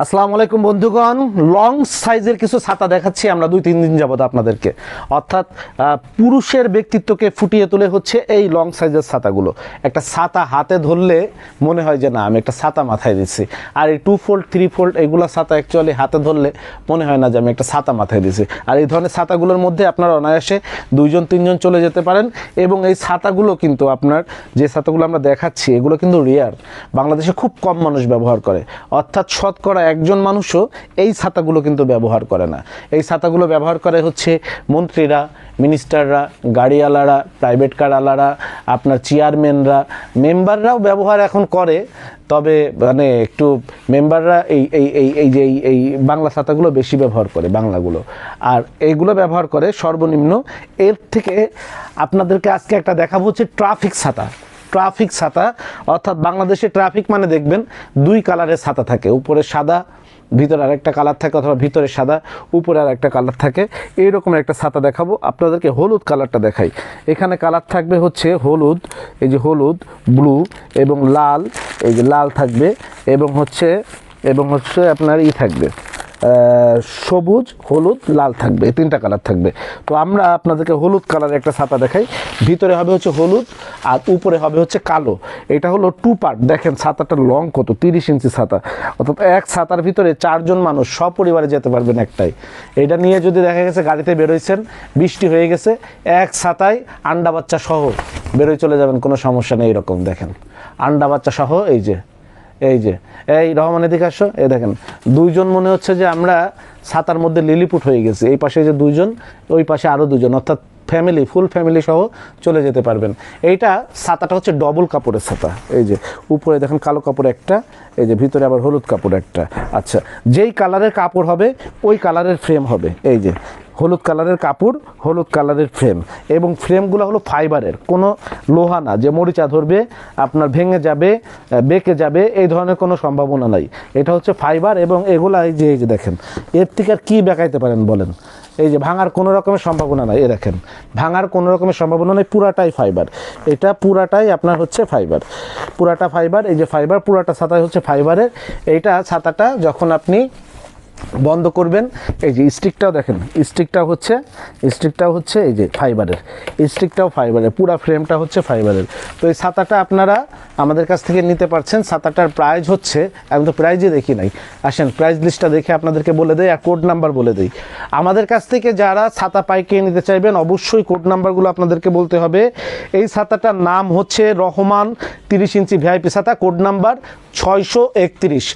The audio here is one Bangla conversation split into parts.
আসসালামু আলাইকুম বন্ধুগণ। লং সাইজের কিছু ছাতা দেখাচ্ছি, আমরা দুই তিন দিন যাবত আপনাদেরকে। অর্থাৎ পুরুষের ব্যক্তিত্বকে ফুটিয়ে তুলে হচ্ছে এই লং সাইজের ছাতাগুলো। একটা ছাতা হাতে ধরলে মনে হয় যে না, আমি একটা ছাতা মাথায় দিচ্ছি আর এই টু ফোল্ড থ্রি ফোল্ড এগুলো ছাতা অ্যাকচুয়ালি হাতে ধরলে মনে হয় না যে আমি একটা ছাতা মাথায় দিচ্ছি আর এই ধরনের ছাতাগুলোর মধ্যে আপনারা অনায়াসে দুইজন, তিনজন চলে যেতে পারেন এবং এই ছাতাগুলো কিন্তু আপনার যে ছাতাগুলো আমরা দেখাচ্ছি, এগুলো কিন্তু রেয়ার বাংলাদেশে খুব কম মানুষ ব্যবহার করে। অর্থাৎ শতকরা একজন মানুষও এই ছাতাগুলো কিন্তু ব্যবহার করে না। এই ছাতাগুলো ব্যবহার করে হচ্ছে মন্ত্রীরা, মিনিস্টাররা, গাড়িওয়ালারা, প্রাইভেট কার কারওয়ালারা, আপনার চেয়ারম্যানরা, মেম্বাররাও ব্যবহার এখন করে। তবে মানে একটু মেম্বাররা এই এই এই এই যে, এই বাংলা ছাতাগুলো বেশি ব্যবহার করে, বাংলাগুলো। আর এইগুলো ব্যবহার করে সর্বনিম্ন এর থেকে আপনাদেরকে আজকে একটা দেখাবো হচ্ছে ট্রাফিক ছাতা। ট্রাফিক ছাতা, অর্থাৎ বাংলাদেশে ট্রাফিক মানে দেখবেন দুই কালারের ছাতা থাকে। উপরে সাদা, ভিতরে আরেকটা কালার থাকে অথবা ভিতরে সাদা, উপরে আর একটা কালার থাকে। এইরকম একটা ছাতা দেখাবো, আপনাদেরকে হলুদ কালারটা দেখাই। এখানে কালার থাকবে হচ্ছে হলুদ, এই যে হলুদ ব্লু এবং লাল, এই যে লাল থাকবে এবং হচ্ছে এবং হচ্ছে আপনার ই থাকবে। সবুজ, হলুদ, লাল থাকবে, এই তিনটা কালার থাকবে। তো আমরা আপনাদেরকে হলুদ কালারের একটা ছাতা দেখাই। ভিতরে হবে হচ্ছে হলুদ আর উপরে হবে হচ্ছে কালো। এটা হলো টু পার্ট দেখেন ছাতাটা লং কত, তিরিশ ইঞ্চি ছাতা। অর্থাৎ এক ছাতার ভিতরে চারজন মানুষ, সপরিবারে যেতে পারবেন একটাই। এটা নিয়ে যদি দেখা গেছে গাড়িতে বেরোইছেন, বৃষ্টি হয়ে গেছে, এক ছাতায় আন্ডা বাচ্চা সহ বেরোয় চলে যাবেন, কোনো সমস্যা নেই, এরকম দেখেন। আন্ডা বাচ্চা সহ, এই যে এই যে, এই রহমান, এদিকে আসো। এই দেখেন, দুইজন মনে হচ্ছে যে আমরা ছাতার মধ্যে লিলিপুট হয়ে গেছি। এই পাশে যে দুইজন, ওই পাশে আরও দুজন অর্থাৎ ফ্যামিলি ফুল ফ্যামিলি সহ চলে যেতে পারবেন। এইটা ছাতাটা হচ্ছে ডবল কাপড়ের ছাতা। এই যে, উপরে দেখেন কালো কাপড় একটা, এই যে ভিতরে আবার হলুদ কাপড় একটা। আচ্ছা যেই কালারের কাপড় হবে, ওই কালারের ফ্রেম হবে। এই যে হলুদ কালারের কাপড়, হলুদ কালারের ফ্রেম এবং ফ্রেমগুলো হলো ফাইবারের কোনো লোহা না, যে মরিচা ধরবে, আপনার ভেঙে যাবে বেঁকে যাবে, এই ধরনের কোনো সম্ভাবনা নাই। এটা হচ্ছে ফাইবার এবং এগুলা এই যে এই যে দেখেন, এর থেকে আর কী বেঁকাইতে পারেন বলেন? এই যে ভাঙার কোনো রকমের সম্ভাবনা নাই, এ দেখেন। ভাঙার কোনো রকমের সম্ভাবনা নেই, পুরাটাই ফাইবার এটা পুরাটাই আপনার হচ্ছে ফাইবার পুরাটা ফাইবার এই যে ফাইবার পুরাটা ছাতাই হচ্ছে ফাইবারের এইটা ছাতাটা যখন আপনি বন্ধ করবেন। এই যে স্টিকটাও দেখেন স্টিকটাও হচ্ছে স্টিকটাও হচ্ছে এই যে ফাইবারের স্টিকটাও ফাইবারের পুরা ফ্রেমটা হচ্ছে ফাইবারের তো এই ছাতাটা আপনারা আমাদের কাছ থেকে নিতে পারছেন। ছাতাটার প্রাইস হচ্ছে, আমি তো প্রাইজই দেখি নাই। আসেন প্রাইস লিস্টটা দেখে আপনাদেরকে বলে দেই আর কোড নাম্বার বলে দিই। আমাদের কাছ থেকে যারা ছাতা পাইকে নিতে চাইবেন, অবশ্যই কোড নাম্বারগুলো আপনাদেরকে বলতে হবে। এই ছাতাটার নাম হচ্ছে রহমান তিরিশ ইঞ্চি ভিআইপি ছাতা কোড নাম্বার ছয়শো একত্রিশ।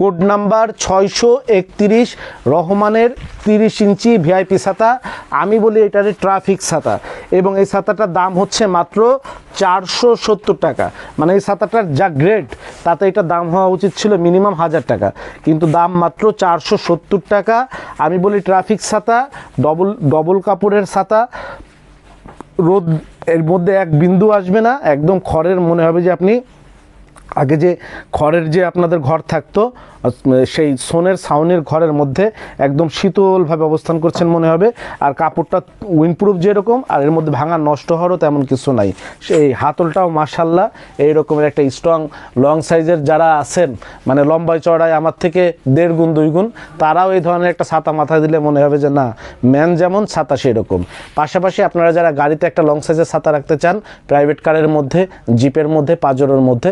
কোড নাম্বার ছয়শো একত্রিশ, রহমানের তিরিশ ইঞ্চি ভিআইপি ছাতা। আমি বলি এটারে ট্রাফিক ছাতা। এবং এই ছাতাটার দাম হচ্ছে মাত্র চারশো সত্তর টাকা। মানে এই ছাতাটার যা গ্রেড তাতে এটা দাম হওয়া উচিত ছিল মিনিমাম হাজার টাকা। কিন্তু দাম মাত্র চারশো সত্তর টাকা। আমি বলি ট্রাফিক ছাতা, ডবল ডবল কাপড়ের ছাতা। রোদ, এর মধ্যে এক বিন্দু আসবে না। একদম খড়ের মনে হবে যে আপনি আগে যে খড়ের যে আপনাদের ঘর থাকতো সেই সোনের ছাউনির ঘরের মধ্যে একদম শীতলভাবে অবস্থান করছেন মনে হবে। আর কাপড়টা উইন্ডপ্রুফ যেরকম, আর এর মধ্যে ভাঙা নষ্ট হওয়ারও তেমন কিছু নাই। সেই হাতলটাও মাসাল্লাহ এই রকমের একটা স্ট্রং লং সাইজের যারা আছেন মানে লম্বায় চড়ায় আমার থেকে দেড় গুণ, দুই গুণ, তারাও এই ধরনের একটা ছাতা মাথায় দিলে মনে হবে যে না ম্যান যেমন ছাতা সেরকম। পাশাপাশি আপনারা যারা গাড়িতে একটা লং সাইজের ছাতা রাখতে চান প্রাইভেট কারের মধ্যে জিপের মধ্যে, পাজরের মধ্যে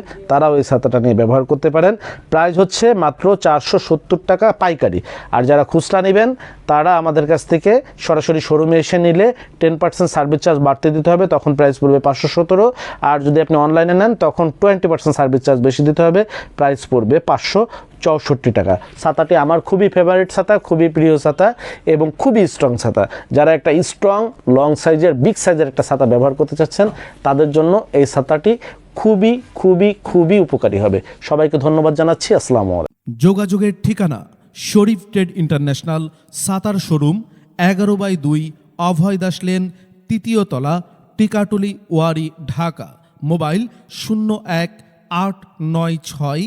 তারাও এই ছাতাটা নিয়ে ব্যবহার করতে পারেন। প্রাইস হচ্ছে মাত্র চারশো সত্তর টাকা পাইকারি। আর যারা খুচরা নেবেন, তারা আমাদের কাছ থেকে সরাসরি শোরুমে এসে নিলে টেন পার্সেন্ট সার্ভিস চার্জ বাড়তে দিতে হবে, তখন প্রাইস পড়বে পাঁচশো সতেরো। আর যদি আপনি অনলাইনে নেন, তখন টোয়েন্টি পার্সেন্ট সার্ভিস চার্জ বেশি দিতে হবে, প্রাইস পড়বে পাঁচশো চৌষট্টি টাকা। ছাতাটি আমার খুবই ফেভারিট ছাতা, খুবই প্রিয় ছাতা এবং খুবই স্ট্রং ছাতা। যারা একটা স্ট্রং লং সাইজের বিগ সাইজের একটা ছাতা ব্যবহার করতে চাচ্ছেন, তাদের জন্য এই ছাতাটি খুবই খুবই খুবই উপকারী হবে। সবাইকে ধন্যবাদ জানাচ্ছি। আসসালামু যোগাযোগের ঠিকানা শরীফ ট্রেড ইন্টারন্যাশনাল সাতার শোরুম, এগারো বাই দুই অভয় দাস লেন, তৃতীয় তলা, টিকাটুলি, ওয়ারি, ঢাকা। মোবাইল শূন্য এক আট নয় ছয়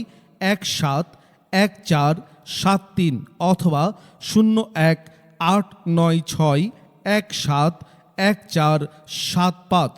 এক সাত এক চার সাত তিন অথবা শূন্য এক আট নয় ছয় এক সাত এক চার সাত পাঁচ।